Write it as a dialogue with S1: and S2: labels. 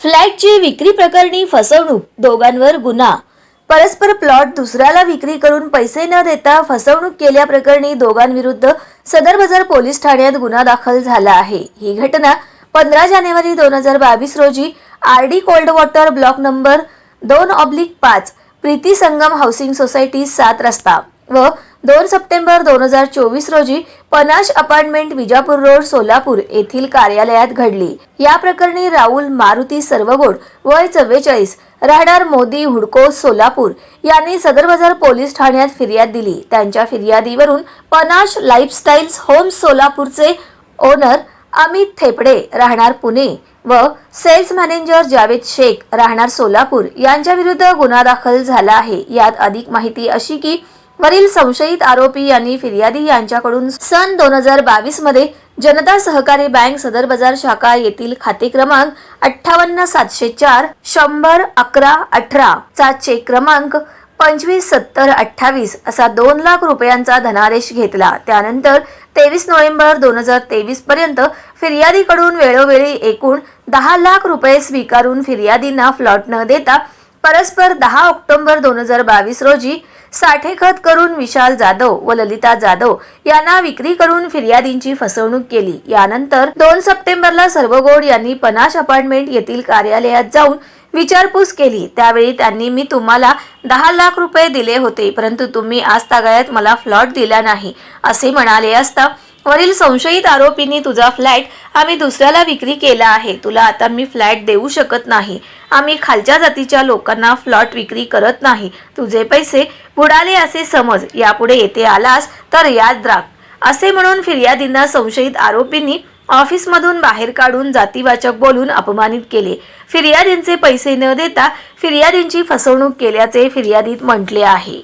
S1: फ्लॅटची विक्री प्रकरणी फसवणूक दोघांवर गुन्हा. परस्पर प्लॉट दुसऱ्याला विक्री करून पैसे न देता फसवणूक केल्याप्रकरणी दोघांविरुद्ध सदर बाजार पोलीस ठाण्यात गुन्हा दाखल झाला आहे. ही घटना पंधरा जानेवारी दोन हजार बावीस रोजी R D cold water block number दोन ऑब्लिक पाच प्रीती संगम हाऊसिंग सोसायटी सात रस्ता व दोन सप्टेंबर दोन हजार चोवीस रोजी पनाश अपार्टमेंट विजापूर रोड सोलापूर येथील कार्यालयात घडली. या प्रकरणी राहुल मारुती सर्वगोड वय चव्वेचाळीस राहणार मोदी हुडको सोलापूर यांनी सदर बाजार पोलीस ठाण्यात फिर्याद दिली. त्यांच्या फिर्यादीवरून पनाश लाईफस्टाईल्स होम्स सोलापूरचे ओनर अमित थेपडे राहणार पुणे व सेल्स मॅनेजर जावेद शेख राहणार सोलापूर यांच्या विरुद्ध गुन्हा दाखल झाला आहे. यात अधिक माहिती अशी की वरील संशयित आरोपी यांनी फिर्यादी यांच्याकडून सन दोन हजार बावीसमध्ये जनता सहकारी बँक सदर बाजार शाखा येथील खाते क्रमांक अठ्ठावन्न सातशे चार शंभर अकरा अठरा चा चेक क्रमांक पंचवीस सत्तर अठ्ठावीस असा दोन लाख रुपयांचा धनादेश घेतला. त्यानंतर तेवीस नोव्हेंबर दोन हजार तेवीस पर्यंत फिर्यादीकडून वेळोवेळी एकूण दहा लाख रुपये स्वीकारून फिर्यादींना फ्लॉट न देता परस्पर दहा ऑक्टोबर दोन हजार बावीस रोजी साठेखत करून विशाल जाधव व ललिता जाधव यांना विक्री करून फिर्यादींची फसवणूक केली. यानंतर दोन सप्टेंबरला सर्वगोड यांनी पनाश अपार्टमेंट येथील कार्यालयात जाऊन विचारपूस केली. त्यावेळी त्यांनी मी तुम्हाला दहा लाख रुपये दिले होते परंतु तुम्ही आज तागायत मला फ्लॉट दिला नाही असे म्हणाले असता वरील संशयित आरोपींनी तुझा फ्लॅट आम्ही दुसऱ्याला विक्री केला आहे. तुला आता मी फ्लॅट देऊ शकत नाही. आम्ही खालच्या जातीच्या लोकांना फ्लॉट विक्री करत नाही. तुझे पैसे बुडाले असे समज. यापुढे येथे आलास तर याद राख. असे म्हणून फिर्यादींना संशयित आरोपींनी ऑफिसमधून बाहेर काढून जातीवाचक बोलून अपमानित केले. फिर्यादींचे पैसे न देता फिर्यादींची फसवणूक केल्याचे फिर्यादीत म्हटले आहे.